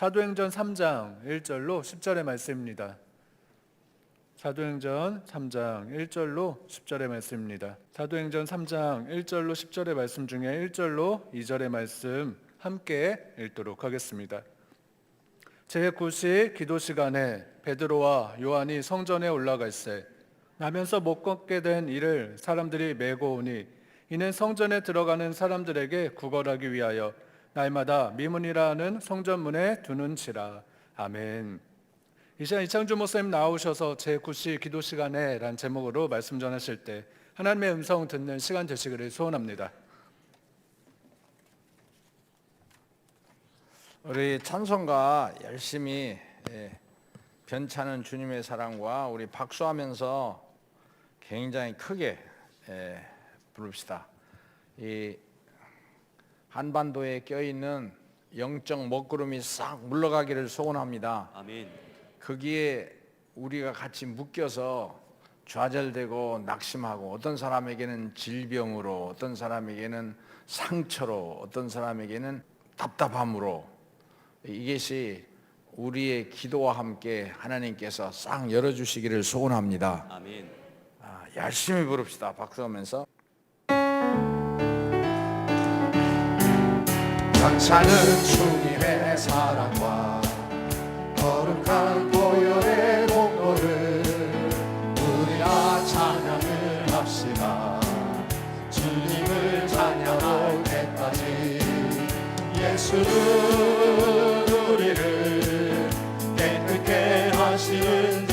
사도행전 3장 1절로 10절의 말씀입니다. 사도행전 3장 1절로 10절의 말씀입니다. 사도행전 3장 1절로 10절의 말씀 중에 1절로 2절의 말씀 함께 읽도록 하겠습니다. 제9시 기도 시간에 베드로와 요한이 성전에 있어 나면서 못 걷게 된 이를 사람들이 메고 오니 이는 성전에 들어가는 사람들에게 구걸하기 위하여 날마다 미문이라 하는 성전문에 두는지라 아멘. 이 시간 이창주 목사님 나오셔서 제9시 기도 시간에 란 제목으로 말씀 전하실 때 하나님의 음성 듣는 시간 되시기를 소원합니다. 우리 찬송가 열심히 예, 변찮은 주님의 사랑과 우리 박수하면서 굉장히 크게 예, 부릅시다. 이 한반도에 껴있는 영적 먹구름이 싹 물러가기를 소원합니다. 아멘. 거기에 우리가 같이 묶여서 좌절되고 낙심하고 어떤 사람에게는 질병으로 어떤 사람에게는 상처로 어떤 사람에게는 답답함으로 이것이 우리의 기도와 함께 하나님께서 싹 열어주시기를 소원합니다. 아멘. 아, 열심히 부릅시다. 박수하면서. 장차는 주님의 사랑과 거룩한 보혈의 공로를 우리가 찬양을 합시다. 주님을 찬양할 때까지 예수는 우리를 깨끗게 하시는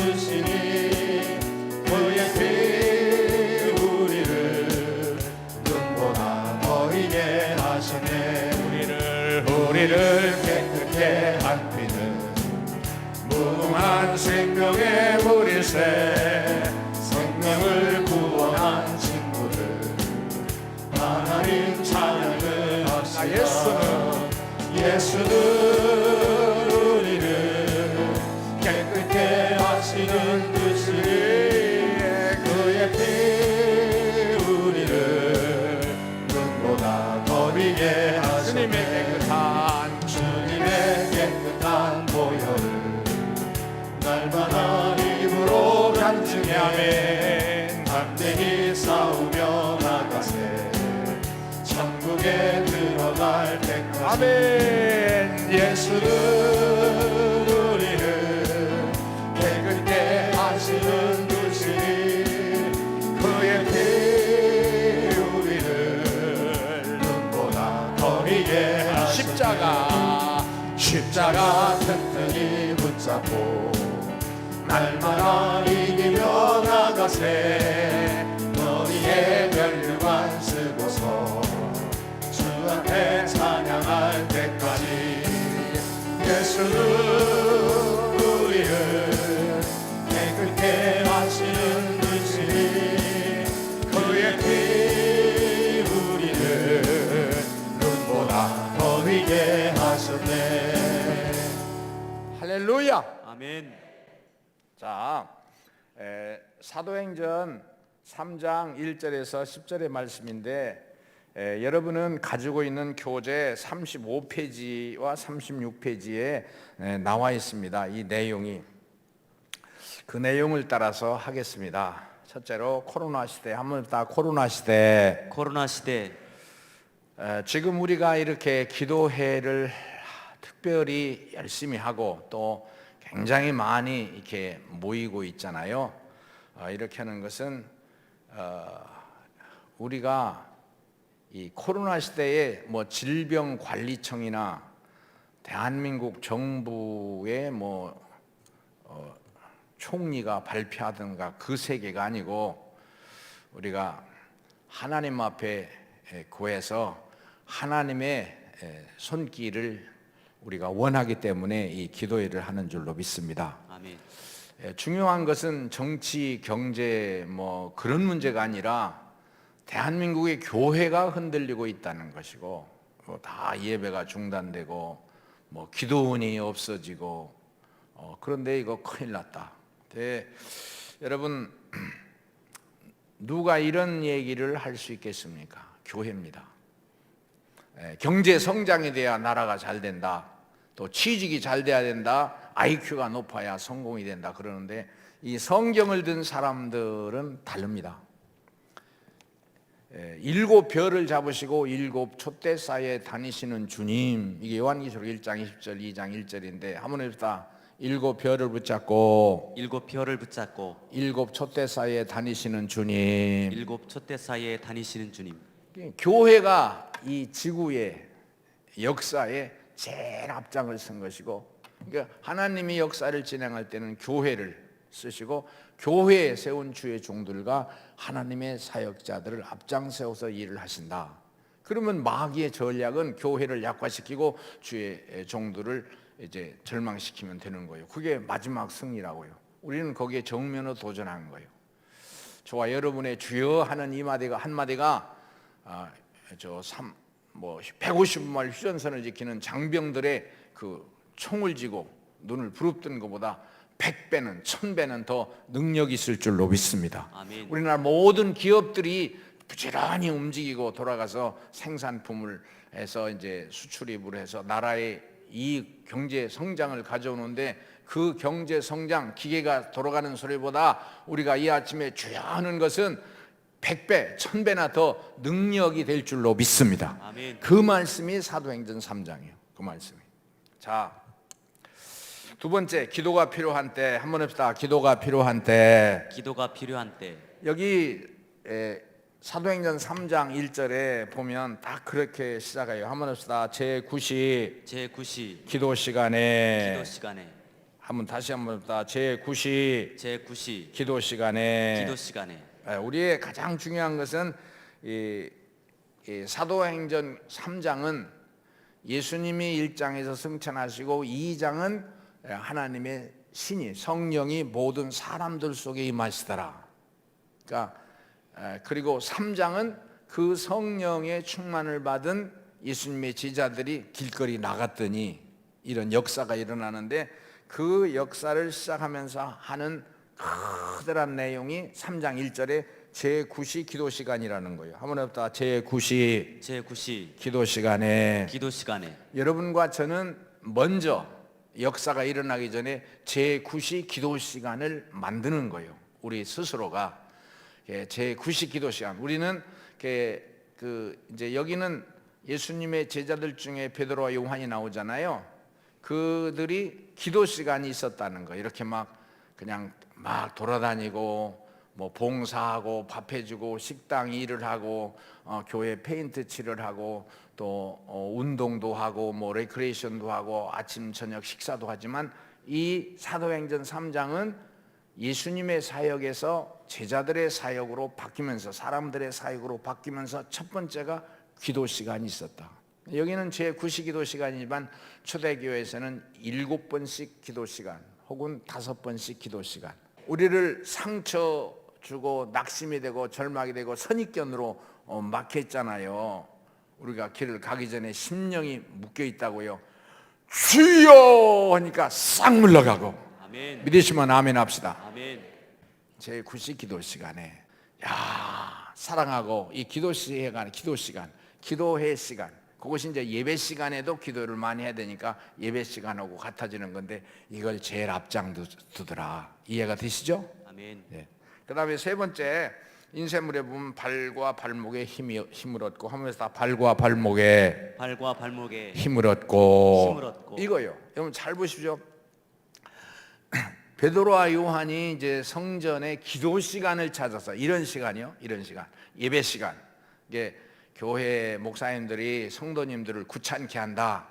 천국에 들어갈 때까지 아멘. 예수는 우리를 깨끗게 하시는 주시니 그의 피 우리를 눈보다 더리게 하시네 십자가 십자가 튼튼히 붙잡고 날마다 이기며 나가세 할렐루야. 아멘. 자, 에, 사도행전 3장 1절에서 10절의 말씀인데 에, 여러분은 가지고 있는 교재 35페이지와 36페이지에 에, 나와 있습니다. 이 내용이 그 내용을 따라서 하겠습니다. 첫째로 코로나 시대 한번 다 코로나 시대 코로나 시대 에, 지금 우리가 이렇게 기도회를 특별히 열심히 하고 또 굉장히 많이 이렇게 모이고 있잖아요. 어, 이렇게 하는 것은 어, 우리가 이 코로나 시대에 뭐 질병관리청이나 대한민국 정부의 뭐 어, 총리가 발표하든가 그 세계가 아니고 우리가 하나님 앞에 에, 구해서 하나님의 에, 손길을 우리가 원하기 때문에 이 기도회를 하는 줄로 믿습니다. 아멘. 에, 중요한 것은 정치, 경제 뭐 그런 문제가 아니라 대한민국의 교회가 흔들리고 있다는 것이고 뭐다 예배가 중단되고 뭐 기도원이 없어지고 어, 그런데 이거 큰일 났다. 네, 여러분 누가 이런 얘기를 할 수 있겠습니까? 교회입니다. 에, 경제 성장이 돼야 나라가 잘 된다. 또 취직이 잘 돼야 된다. IQ가 높아야 성공이 된다. 그러는데 이 성경을 든 사람들은 다릅니다. 예, 일곱 별을 잡으시고 일곱 촛대 사이에 다니시는 주님. 이게 요한계시록 1장 20절 2장 1절인데 한번 해봅시다. 일곱 별을 붙잡고 일곱 별을 붙잡고 일곱 촛대 사이에 다니시는 주님. 일곱 촛대 사이에 다니시는 주님. 교회가 이 지구의 역사에 제일 앞장을 쓴 것이고 그러니까 하나님이 역사를 진행할 때는 교회를 쓰시고 교회에 세운 주의 종들과 하나님의 사역자들을 앞장 세워서 일을 하신다. 그러면 마귀의 전략은 교회를 약화시키고 주의 종들을 이제 절망시키면 되는 거예요. 그게 마지막 승리라고요. 우리는 거기에 정면으로 도전한 거예요. 저와 여러분의 주여 하는 이 마디가 한 마디가 아, 저삼뭐 150말 휴전선을 지키는 장병들의 그 총을 쥐고 눈을 부릅뜨는 것보다 100배는 1000배는 더 능력이 있을 줄로 믿습니다. 아멘. 우리나라 모든 기업들이 부지런히 움직이고 돌아가서 생산품을 해서 이제 수출입을 해서 나라의 이 경제 성장을 가져오는데 그 경제 성장 기계가 돌아가는 소리보다 우리가 이 아침에 주야 하는 것은 100배, 1000배나 더 능력이 될 줄로 믿습니다. 아멘. 그 말씀이 사도행전 3장이에요. 그 말씀이. 자, 두 번째 기도가 필요한 때. 한번 합시다. 기도가 필요한 때. 기도가 필요한 때. 여기 에, 사도행전 3장 1절에 보면 딱 그렇게 시작해요. 한번 합시다. 제 9시. 제 9시. 기도 시간에. 기도 시간에. 한번 다시 한번 합시다. 제 9시. 제 9시. 기도 시간에. 기도 시간에. 에, 우리의 가장 중요한 것은 이, 이 사도행전 3장은 예수님이 1장에서 승천하시고 2장은 하나님의 신이 성령이 모든 사람들 속에 임하시더라. 그러니까 에, 그리고 3장은 그 성령의 충만을 받은 예수님의 제자들이 길거리 나갔더니 이런 역사가 일어나는데 그 역사를 시작하면서 하는 커다란 내용이 3장 1절에 제9시 기도 시간이라는 거예요. 한번 해보다 제9시 제 9시 기도 시간에 기도 시간에 여러분과 저는 먼저 역사가 일어나기 전에 제9시 기도 시간을 만드는 거예요. 우리 스스로가 예, 제9시 기도 시간. 우리는 그, 그 이제 여기는 예수님의 제자들 중에 베드로와 요한이 나오잖아요. 그들이 기도 시간이 있었다는 거. 이렇게 막 그냥 막 돌아다니고 뭐 봉사하고 밥 해주고 식당 일을 하고 어, 교회 페인트 칠을 하고 또 어, 운동도 하고 뭐 레크레이션도 하고 아침 저녁 식사도 하지만 이 사도행전 3장은 예수님의 사역에서 제자들의 사역으로 바뀌면서 사람들의 사역으로 바뀌면서 첫 번째가 기도 시간이 있었다. 여기는 제 9시 기도 시간이지만 초대교회에서는 일곱 번씩 기도 시간 혹은 다섯 번씩 기도 시간. 우리를 상처 주고 낙심이 되고 절망이 되고 선입견으로 어, 막혔잖아요. 우리가 길을 가기 전에 심령이 묶여 있다고요. 주여 하니까 싹 물러가고 아멘 믿으시면 아멘 합시다. 아멘 제 9시 기도 시간에 야 사랑하고 이 기도 시간 기도 시간 기도회 시간 그것이 이제 예배 시간에도 기도를 많이 해야 되니까 예배 시간하고 같아지는 건데 이걸 제일 앞장 두- 두더라 이해가 되시죠? 아멘 예. 그다음에 세 번째 인쇄물에 보면 발과 발목에 힘이 힘을 얻고 하면서 다 발과 발목에 발과 발목에 힘을 얻고 힘을 얻고. 이거요. 여러분 잘 보십시오. 베드로와 요한이 이제 성전에 기도 시간을 찾아서 이런 시간이요. 이런 시간. 예배 시간. 이게 교회 목사님들이 성도님들을 구찬케 한다.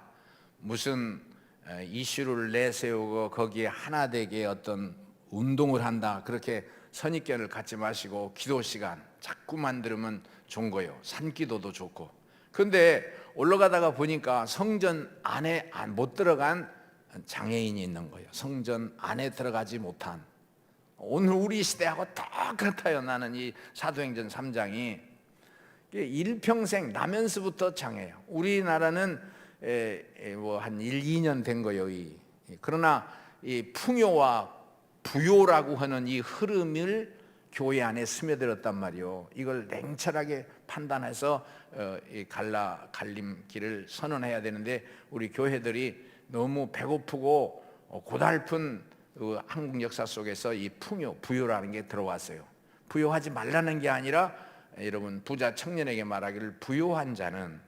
무슨 어, 이슈를 내세우고 거기에 하나 되게 어떤 운동을 한다. 그렇게 선입견을 갖지 마시고 기도 시간 자꾸 만 들으면 좋은 거예요. 산기도도 좋고. 근데 올라가다가 보니까 성전 안에 안- 못 들어간 장애인이 있는 거예요. 성전 안에 들어가지 못한. 오늘 우리 시대하고 똑같아요. 나는 이 사도행전 3장이 일평생 나면서부터 장애예요. 우리나라는 뭐 한 1, 2년 된 거예요. 이. 그러나 이 풍요와 부요라고 하는 이 흐름을 교회 안에 스며들었단 말이요. 이걸 냉철하게 판단해서 어, 이 갈라 갈림길을 선언해야 되는데 우리 교회들이 너무 배고프고 어, 고달픈 그 한국 역사 속에서 이 풍요, 부요라는 게 들어왔어요. 부요하지 말라는 게 아니라 여러분 부자 청년에게 말하기를 부요한 자는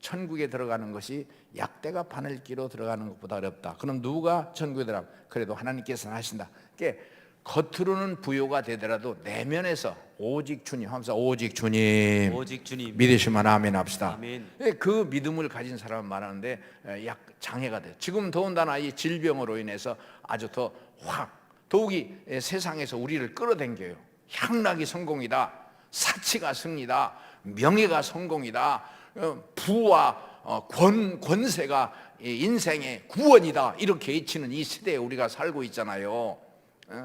천국에 들어가는 것이 약대가 바늘 끼로 들어가는 것보다 어렵다. 그럼 누가 천국에 들어가? 그래도 하나님께서는 하신다. 그게 겉으로는 부요가 되더라도 내면에서 오직 주님 하면서 오직 주님 오직 주님 믿으시면 아멘 합시다. 아멘. 예, 그 믿음을 가진 사람은 많은데 예, 약 장애가 돼. 지금 더군다나 이 질병으로 인해서 아주 더 확 더욱이 예, 세상에서 우리를 끌어당겨요. 향락이 성공이다. 사치가 승리다. 명예가 성공이다. 어, 부와 어, 권 권세가 이 인생의 구원이다. 이렇게 외치는 이 시대에 우리가 살고 있잖아요. 예?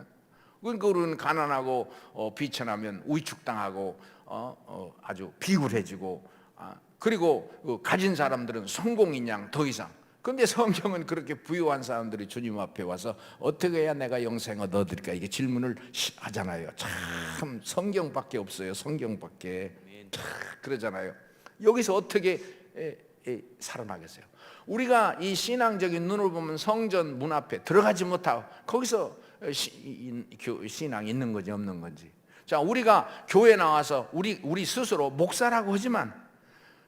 그러니까 우리는 가난하고 어, 비천하면 위축당하고 어, 어, 아주 비굴해지고 아, 그리고 그 가진 사람들은 성공인 양 더 이상. 근데 성경은 그렇게 부유한 사람들이 주님 앞에 와서 어떻게 해야 내가 영생을 얻을까? 이게 질문을 시- 하잖아요. 참 성경밖에 없어요. 성경밖에. 참 그러잖아요 여기서 어떻게 살아나겠어요 우리가 이 신앙적인 눈을 보면 성전 문 앞에 들어가지 못하고 거기서 신앙이 있는 건지 없는 건지. 자, 우리가 교회 나와서 우리 우리 스스로 목사라고 하지만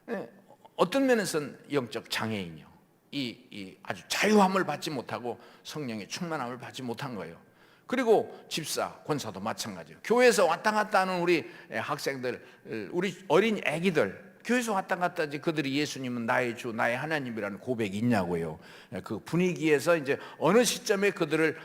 예, 어떤 면에서는 영적 장애인이요. 이, 이 아주 자유함을 받지 못하고 성령의 충만함을 받지 못한 거예요. 그리고 집사, 권사도 마찬가지예요. 교회에서 왔다 갔다 하는 우리 예, 학생들, 우리 어린 아기들 교회에서 왔다 갔다 하지 그들이 예수님은 나의 주, 나의 하나님이라는 고백이 있냐고요. 예, 그 분위기에서 이제 어느 시점에 그들을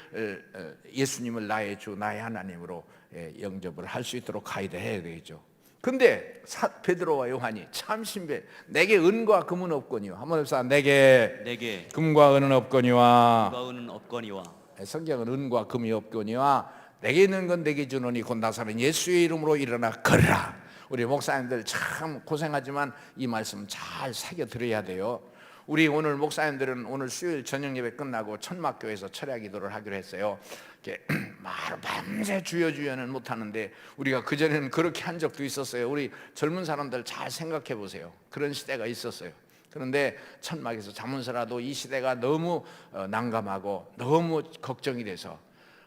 예수님을 나의 주, 나의 하나님으로 예, 영접을 할 수 있도록 가이드 해야 되겠죠. 근데 사, 베드로와 요한이 참 신비해. 내게 은과 금은 없거니와 한번 해봅시다. 내게 내게 금과 은은 없거니와 가은은 없거니와 성경은 은과 금이 없거니와 내게 있는 건 내게 주노니 곧 나사는 예수의 이름으로 일어나 걸으라. 우리 목사님들 참 고생하지만 이 말씀 잘 새겨 들어야 돼요. 우리 오늘 목사님들은 오늘 수요일 저녁 예배 끝나고 천막교에서 철야 기도를 하기로 했어요. 이렇게 말 밤새 주여 주여는 못 하는데 우리가 그 전에는 그렇게 한 적도 있었어요. 우리 젊은 사람들 잘 생각해 보세요. 그런 시대가 있었어요. 그런데 천막에서 자문서라도 이 시대가 너무 어, 난감하고 너무 걱정이 돼서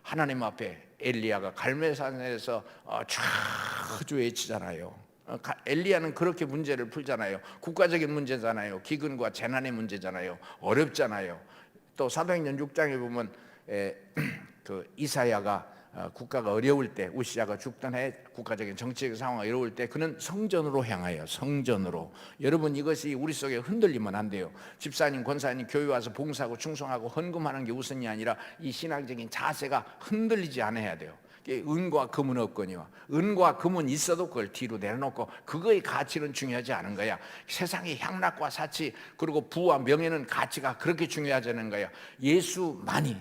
하나님 앞에 엘리야가 갈멜산에서 어, 자주 외치잖아요. 어, 가- 엘리야는 그렇게 문제를 풀잖아요. 국가적인 문제잖아요. 기근과 재난의 문제잖아요. 어렵잖아요. 또 사도행전 6장에 보면 에, 그 이사야가 어, 국가가 어려울 때 우시아가 죽던 해 국가적인 정치적 상황이 어려울 때 그는 성전으로 향하여 성전으로 여러분 이것이 우리 속에 흔들리면 안 돼요 집사님 권사님 교회 와서 봉사하고 충성하고 헌금하는 게 우선이 아니라 이 신앙적인 자세가 흔들리지 않아야 돼요 은과 금은 없거니와 은과 금은 있어도 그걸 뒤로 내려놓고 그거의 가치는 중요하지 않은 거야. 세상의 향락과 사치 그리고 부와 명예는 가치가 그렇게 중요하지 않은 거야. 예수만이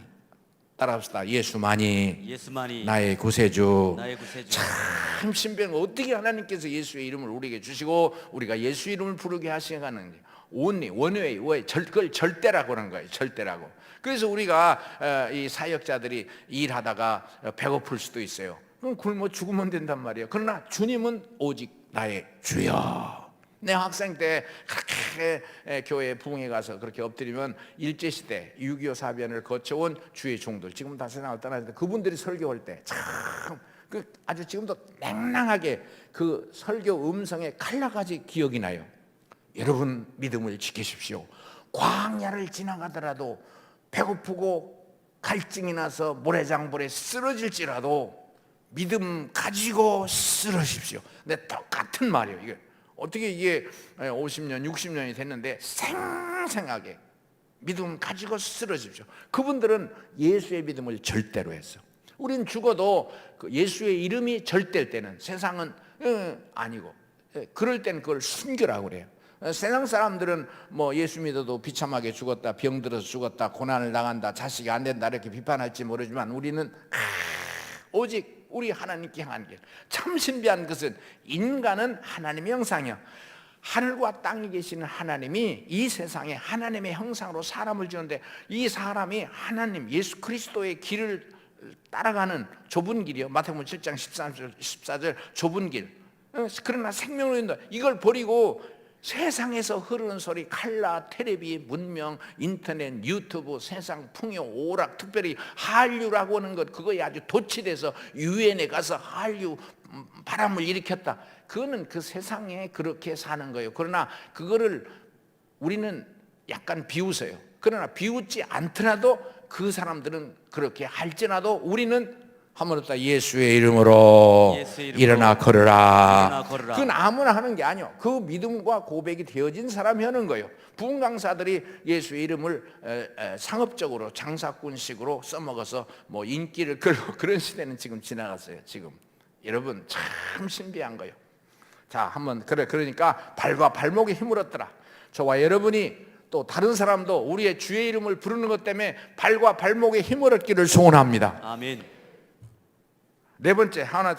따라합시다. 예수만이 예수만이 나의 구세주. 나의 구세주. 참 신비한 거. 어떻게 하나님께서 예수의 이름을 우리에게 주시고 우리가 예수 이름을 부르게 하시는지 온리 원웨이 왜 그걸 절대라고 하는 거예요 절대라고. 그래서 우리가 어, 이 사역자들이 일하다가 어, 배고플 수도 있어요. 그럼 굶어 죽으면 된단 말이에요. 그러나 주님은 오직 나의 주여. 내 학생 때 그렇게 에, 교회 부흥에 가서 그렇게 엎드리면 일제시대 6.25 사변을 거쳐온 주의 종들 지금 다 세상을 떠나는데 그분들이 설교할 때참 그 아주 지금도 맹랑하게 그 설교 음성의 칼라까지 기억이 나요 여러분 믿음을 지키십시오 광야를 지나가더라도 배고프고 갈증이 나서 모래장불에 쓰러질지라도 믿음 가지고 쓰러십시오. 근데 똑같은 말이에요. 이게 어떻게 이게 50년, 60년이 됐는데 생생하게 믿음 가지고 쓰러집시오. 그분들은 예수의 믿음을 절대로 했어. 우린 죽어도 그 예수의 이름이 절대일 때는 세상은 어, 아니고 예, 그럴 때는 그걸 순교라고 그래요. 어, 세상 사람들은 뭐 예수 믿어도 비참하게 죽었다, 병들어서 죽었다, 고난을 당한다, 자식이 안 된다 이렇게 비판할지 모르지만 우리는 아, 오직 우리 하나님께 향한 길. 참 신비한 것은 인간은 하나님의 형상이야. 하늘과 땅에 계시는 하나님이 이 세상에 하나님의 형상으로 사람을 지었는데 이 사람이 하나님 예수 그리스도의 길을 따라가는 좁은 길이요. 마태복음 7장 13절 14절 좁은 길. 어, 그러나 생명을 얻는다. 이걸 버리고 세상에서 흐르는 소리 칼라, 테레비, 문명, 인터넷, 유튜브, 세상 풍요, 오락, 특별히 한류라고 하는 것 그거에 아주 도취돼서 유엔에 가서 한류 음, 바람을 일으켰다. 그거는 그 세상에 그렇게 사는 거예요. 그러나 그거를 우리는 약간 비웃어요. 그러나 비웃지 않더라도 그 사람들은 그렇게 할지라도 우리는 하물었다 예수의 이름으로, 예수의 이름으로 일어나 걸으라. 일어나 걸으라. 그건 아무나 하는 게 아니요. 그 믿음과 고백이 되어진 사람이 하는 거예요. 부흥 강사들이 예수의 이름을 에, 에, 상업적으로 장사꾼식으로 써먹어서 뭐 인기를 끌고 그런 시대는 지금 지나갔어요. 지금 여러분 참 신비한 거예요. 자, 한번 그래 그러니까 발과 발목에 힘을 얻더라. 저와 여러분이 또 다른 사람도 우리의 주의 이름을 부르는 것 때문에 발과 발목에 힘을 얻기를 소원합니다. 아멘. 네 번째 하나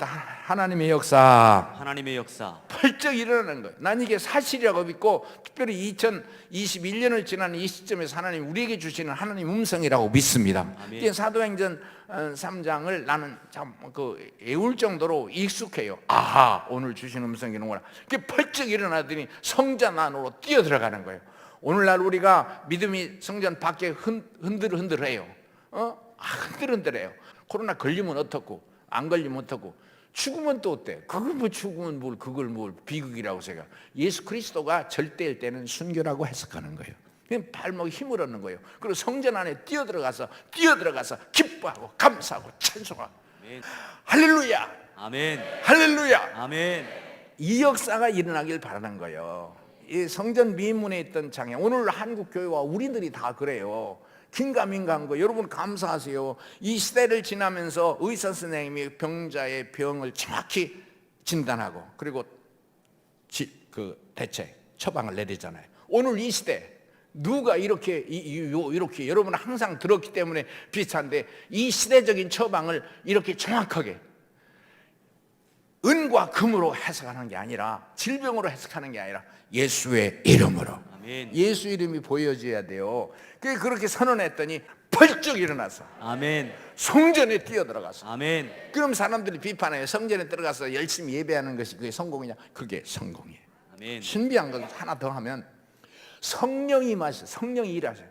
하나님의 역사. 하나님의 역사. 펄쩍 일어나는 거예요. 난 이게 사실이라고 믿고 특별히 2021년을 지난 이 시점에서 하나님 우리에게 주시는 하나님 음성이라고 믿습니다. 아멘. 이게 사도행전 3장을 나는 참 그 애울 정도로 익숙해요. 아하 오늘 주신 음성이는구나. 그게 펄쩍 일어나더니 성전 안으로 뛰어 들어가는 거예요. 오늘날 우리가 믿음이 성전 밖에 흔, 흔들흔들해요. 어? 아, 흔들흔들해요. 코로나 걸리면 어떻고 안 걸리면 어떻고 죽으면 또 어때? 그걸 뭐 죽으면 뭘 그걸 뭘 비극이라고 생각. 예수 그리스도가 절대일 때는 순교라고 해석하는 거예요. 그냥 발목에 힘을 얻는 거예요. 그리고 성전 안에 뛰어 들어가서 뛰어 들어가서 기뻐하고 감사하고 찬송하고 아멘. 할렐루야, 아멘. 할렐루야. 아멘. 이 역사가 일어나길 바라는 거예요. 이 성전 미문에 있던 장애 오늘 한국 교회와 우리들이 다 그래요. 긴가민가한 거 여러분 감사하세요. 이 시대를 지나면서 의사 선생님이 병자의 병을 정확히 진단하고 그리고 지, 그 대책 처방을 내리잖아요. 오늘 이 시대 누가 이렇게 이렇게 여러분 항상 들었기 때문에 비슷한데 이 시대적인 처방을 이렇게 정확하게 은과 금으로 해석하는 게 아니라 질병으로 해석하는 게 아니라 예수의 이름으로 아멘. 예수 이름이 보여져야 돼요. 그게 그렇게 선언했더니 펄쩍 일어나서 아멘. 성전에 뛰어 들어가서 아멘. 그럼 사람들이 비판해요. 성전에 들어가서 열심히 예배하는 것이 그게 성공이냐? 그게 성공이에요. 아멘. 신비한 건 하나 더 하면 성령이 임하셔. 성령이 일하셔요.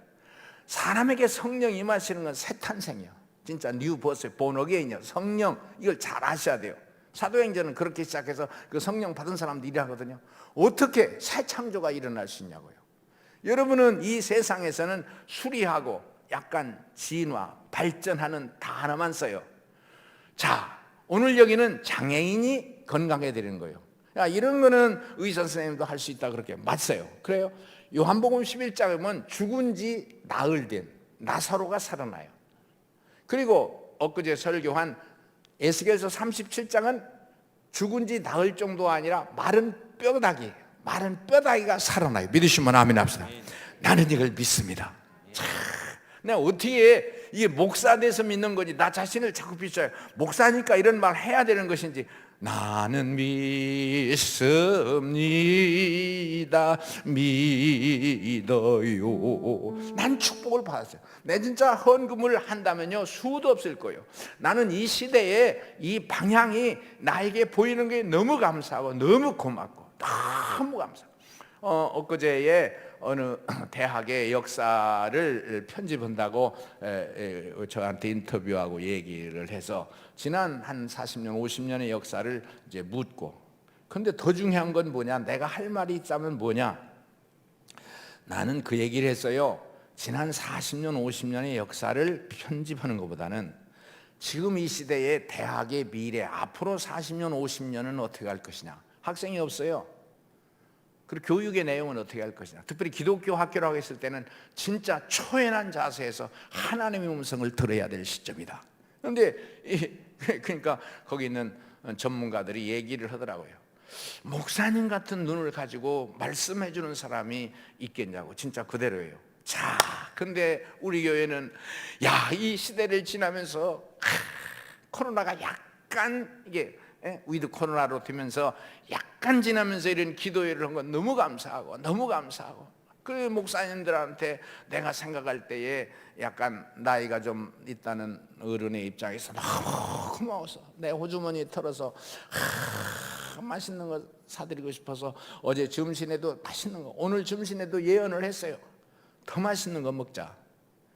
사람에게 성령이 임하시는 건 새 탄생이에요. 진짜 뉴 버스 본어게인이요. 성령 이걸 잘 아셔야 돼요. 사도행전은 그렇게 시작해서 그 성령 받은 사람들이 일하거든요. 어떻게 새 창조가 일어날 수 있냐고요. 여러분은 이 세상에서는 수리하고 약간 진화, 발전하는 단어만 써요. 자, 오늘 여기는 장애인이 건강해 드리는 거예요. 야, 이런 거는 의사 선생님도 할 수 있다 그렇게 맞어요. 그래요? 요한복음 11장에 보면 죽은 지 나흘 된 나사로가 살아나요. 그리고 엊그제 설교한 에스겔서 37장은 죽은 지 나흘 정도 아니라 마른 뼈다귀, 마른 뼈다귀가 살아나요. 믿으시면 아멘 합시다. 나는 이걸 믿습니다. 참, 내가 어떻게 이게 목사 돼서 믿는 건지 나 자신을 자꾸 비춰요. 목사니까 이런 말 해야 되는 것인지 나는 믿습니다. 믿어요. 난 축복을 받았어요. 내 진짜 헌금을 한다면요 수도 없을 거예요. 나는 이 시대에 이 방향이 나에게 보이는 게 너무 감사하고 너무 고맙고 너무 감사. 어, 엊그제에 어느 대학의 역사를 편집한다고 에, 에, 저한테 인터뷰하고 얘기를 해서 지난 한 40년, 50년의 역사를 이제 묻고 근데 더 중요한 건 뭐냐? 내가 할 말이 있다면 뭐냐? 나는 그 얘기를 했어요. 지난 40년, 50년의 역사를 편집하는 것보다는 지금 이 시대의 대학의 미래, 앞으로 40년, 50년은 어떻게 할 것이냐? 학생이 없어요. 그리고 교육의 내용은 어떻게 할 것이냐. 특별히 기독교 학교라고 했을 때는 진짜 초연한 자세에서 하나님의 음성을 들어야 될 시점이다. 그런데 이- 그러니까 거기 있는 전문가들이 얘기를 하더라고요. 목사님 같은 눈을 가지고 말씀해 주는 사람이 있겠냐고 진짜 그대로예요. 자, 근데 우리 교회는 야, 이 시대를 지나면서 하, 코로나가 약간 이게 예? 위드 코로나로 되면서 약간 지나면서 이런 기도회를 한 건 너무 감사하고 너무 감사하고 그 목사님들한테 내가 생각할 때에 약간 나이가 좀 있다는 어른의 입장에서 너무 고마워서 내 호주머니에 털어서 하, 더 맛있는 거 사드리고 싶어서 어제 점심에도 맛있는 거 오늘 점심에도 예언을 했어요. 더 맛있는 거 먹자.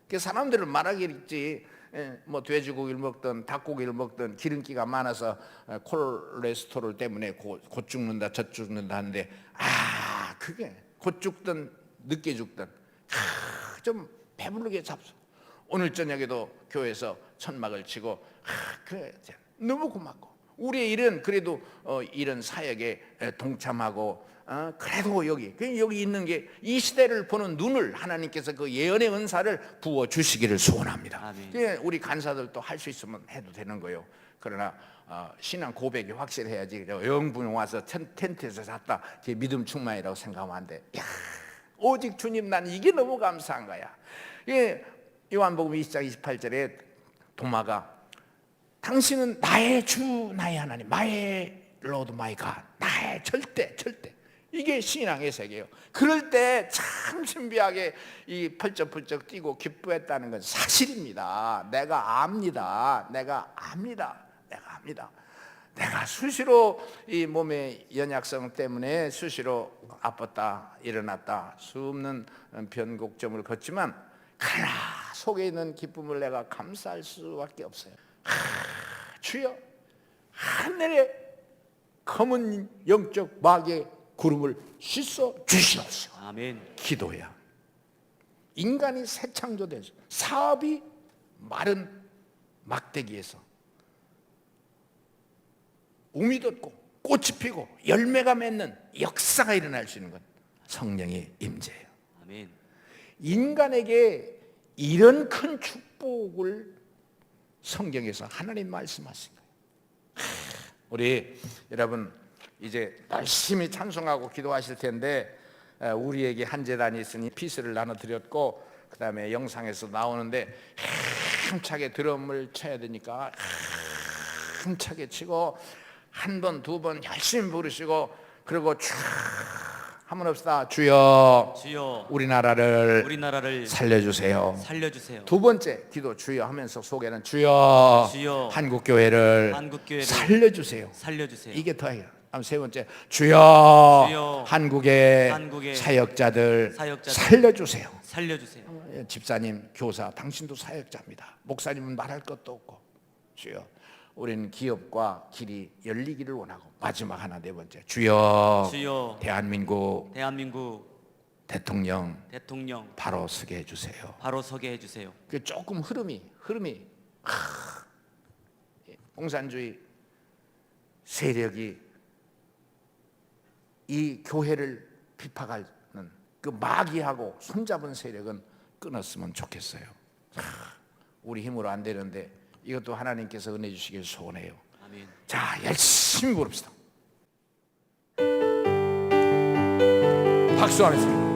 그 사람들은 말하기있지 예, 뭐 돼지고기를 먹든 닭고기를 먹든 기름기가 많아서 어, 콜레스테롤 때문에 곧, 곧 죽는다 젖 죽는다 하는데 아 그게 곧 죽든 늦게 죽든 아, 좀 배부르게 잡수. 오늘 저녁에도 교회에서 천막을 치고 아, 그래 너무 고맙고 우리의 일은 그래도 어, 이런 사역에 에, 동참하고 어, 그래도 여기 그 여기 있는 게 이 시대를 보는 눈을 하나님께서 그 예언의 은사를 부어 주시기를 소원합니다. 아멘. 예, 우리 간사들도 할 수 있으면 해도 되는 거예요. 그러나 어, 신앙 고백이 확실해야지 영분 와서 텐, 텐트에서 잤다 제 믿음 충만이라고 생각하면 안 돼. 야, 오직 주님 난 이게 너무 감사한 거야. 예, 요한복음 20장 28절에 도마가 당신은 나의 주 나의 하나님 나의 로드 마이 갓 나의 절대 절대 이게 신앙의 세계예요. 그럴 때 참 신비하게 이 펄쩍펄쩍 뛰고 기뻐했다는 건 사실입니다. 내가 압니다. 내가 압니다. 내가 압니다. 내가 수시로 이 몸의 연약성 때문에 수시로 아팠다 일어났다 수없는 변곡점을 걷지만 그러나 속에 있는 기쁨을 내가 감사할 수밖에 없어요. 하, 주여 하늘에 검은 영적 마귀의 구름을 씻어 주시옵소서. 아멘. 기도야. 인간이 새 창조돼서 사업이 마른 막대기에서 움이 돋고 꽃이 피고 열매가 맺는 역사가 일어날 수 있는 건 성령의 임재예요. 아멘. 인간에게 이런 큰 축복을 성경에서 하나님 말씀하신 거예요. 하, 우리 여러분 이제 열심히 찬송하고 기도하실 텐데 에, 우리에게 한 재단이 있으니 피스를 나눠 드렸고 그 다음에 영상에서 나오는데 힘차게 드럼을 쳐야 되니까 힘차게 치고 한 번 두번 열심히 부르시고 그리고 쫙 한번 합시다 주여 주여 우리나라를 우리나라를 살려주세요. 살려주세요. 두 번째 기도 주여 하면서 속에는 주여, 주여, 한국 교회를 한국교회를 살려주세요. 살려주세요. 이게 더해요. 세 번째 주여, 주여, 한국의, 한국의 사역자들, 사역자들 살려주세요. 살려주세요. 예, 집사님, 교사, 당신도 사역자입니다. 목사님은 말할 것도 없고 주여. 우리는 기업과 길이 열리기를 원하고 마지막 하나 네 번째 주여, 주여 대한민국 대한민국 대통령 대통령 바로 서게 해주세요. 바로 서게 해주세요. 그 조금 흐름이 흐름이 하, 예, 공산주의 세력이 이 교회를 비판하는 그 마귀하고 손잡은 세력은 끊었으면 좋겠어요. 하, 우리 힘으로 안 되는데 이것도 하나님께서 은혜 주시길 소원해요. 아멘. 자, 열심히 부릅시다. 박수. 내게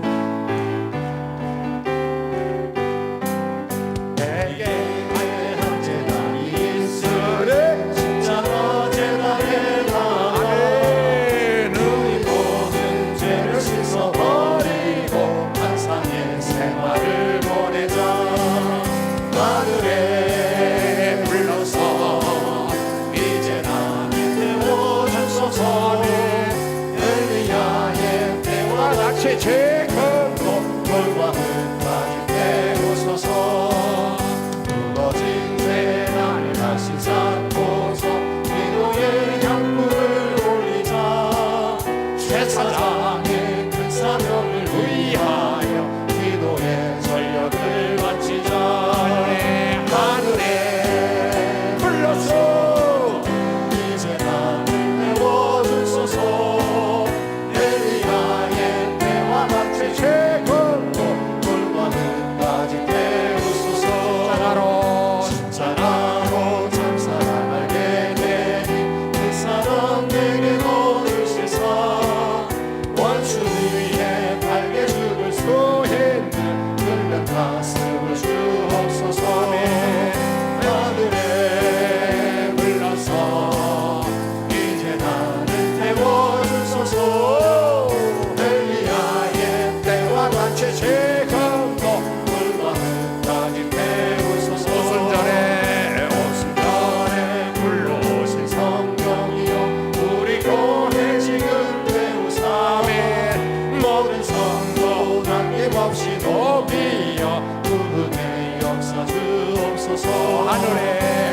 노래.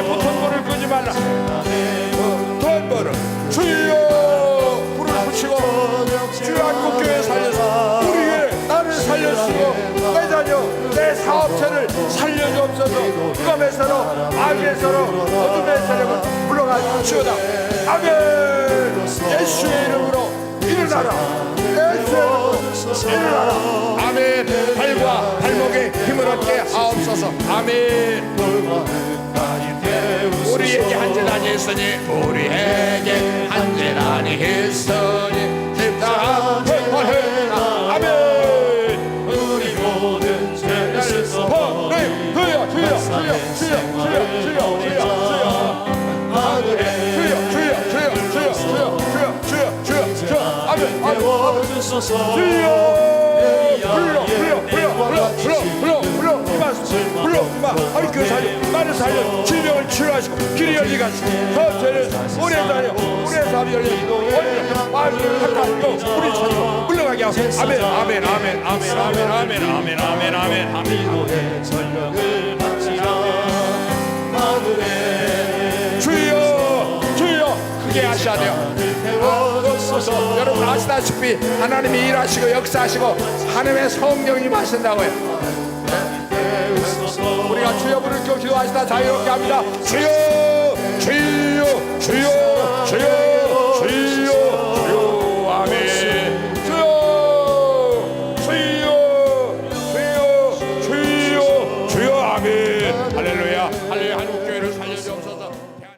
재단에 붙은 불을 끄지 말라. 돈 벌어 주여 불을 붙이고 주여 한국교회 살려서 우리 교회 나를 살려주고 내 자녀 내 사업체를 살려주옵소서. 흑암에서로 악에서로 어둠의 세력을 물러가 주어다. 아멘. 예수의 이름으로 일어나라. 아멘. 발과 발목에 힘을 얻게 하옵소서. 아멘 우리에게 한재단이 있으니 우리에게 한재단이 있으니 십자가 회복하라 아멘 우리 모든 죄를 씻어 네, 주여 주여 주여 주여 주여 주여 주여 주여 하늘에 주여 주여 주여 주여 주여 주여 주여 주여 주여 아멘 아멘 태워주소서 주여 불러 불러 불러 이만 아니 그 살려 나를 살려 질병을 치료하시고 길이 열리게 하시고 더 죄를 우리의 자녀 우리의 삶이 열리고 마음을 탁하고 우리 찾고 물러가게 하고. 아멘 아멘 아멘 아멘 아멘 아멘 아멘 아멘 아멘. 아멘 전력을 주여 주여 크게 하셔야 돼요 여러분 아시다시피 하나님이 일하시고 역사하시고 하나님의 성령이 마신다고요. 태 우리가 주여 부를 겨 기도하시다 자유롭게 합니다. 주여 주여 주여 주여